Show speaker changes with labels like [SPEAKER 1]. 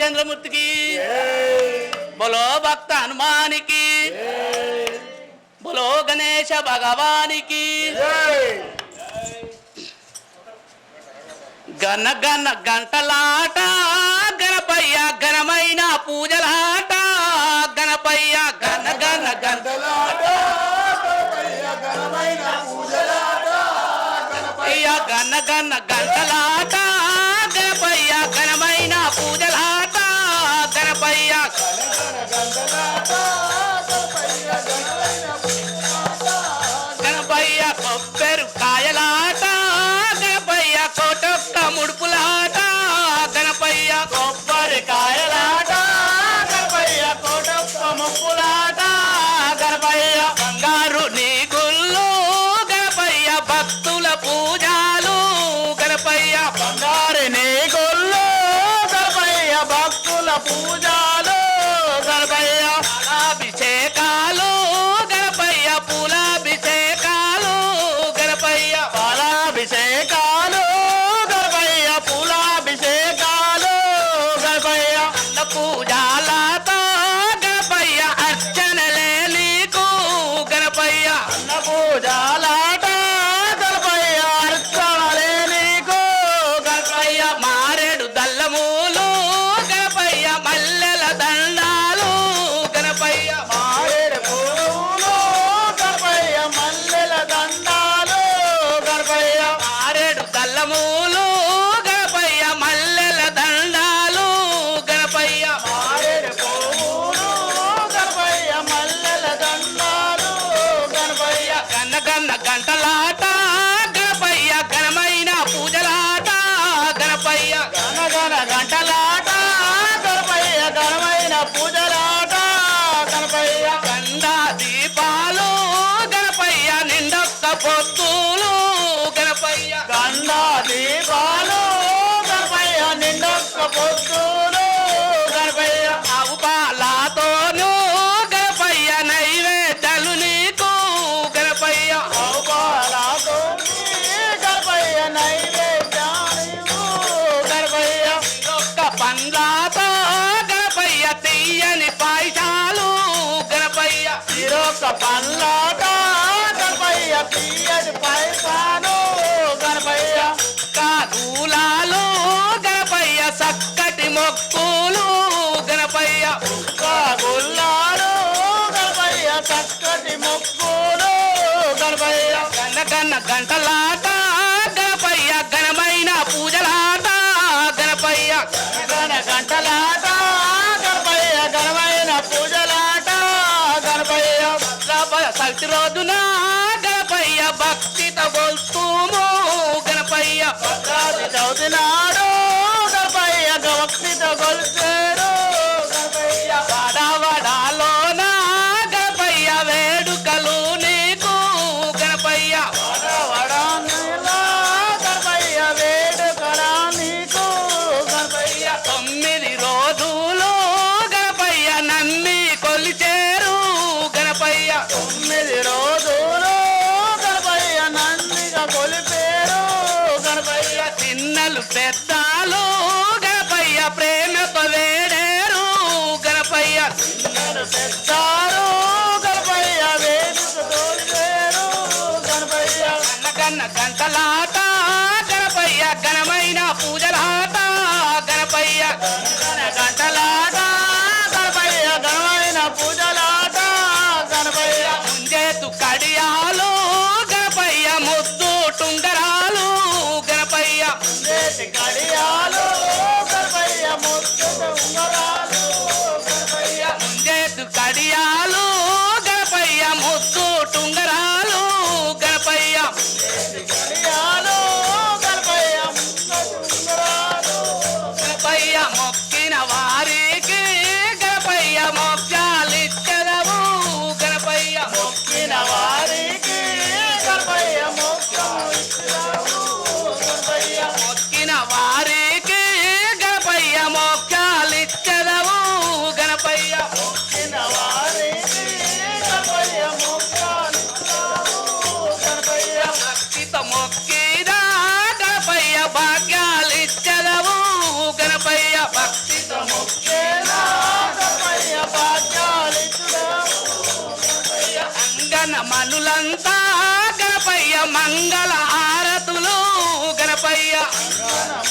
[SPEAKER 1] చంద్రమూర్తికి. బలో భక్త హనుమానికి. బలో గణేశ భగవానికి. గన గన గంటలాట గణపయ్య ఘనమైన పూజలాట గణపయ్య గన గన గంటలాట గణపయ్య గన గన గంటలాట పూజలో గర్భయ్య చెయ్యని పాయిటాలు గణపయ్య ఇరొక పల్లాట గణపయ్య తీయని పైసాను గణపయ్య కాదూలాలు గణపయ్య చక్కటి మొక్కులు గణపయ్య కాగుల్లాలు గణపయ్య చక్కటి మొక్కులు గణపయ్య గన్న కన్న గంటలాట శక్తి రోజునా గణపయ్య భక్తితో బోల్తుము గణపయ్య భక్తి రోజునా ಸಂಕಲಾಟ మనులంతా గణపయ్య మంగళ హారతులు గణపయ్య గణపయ్య.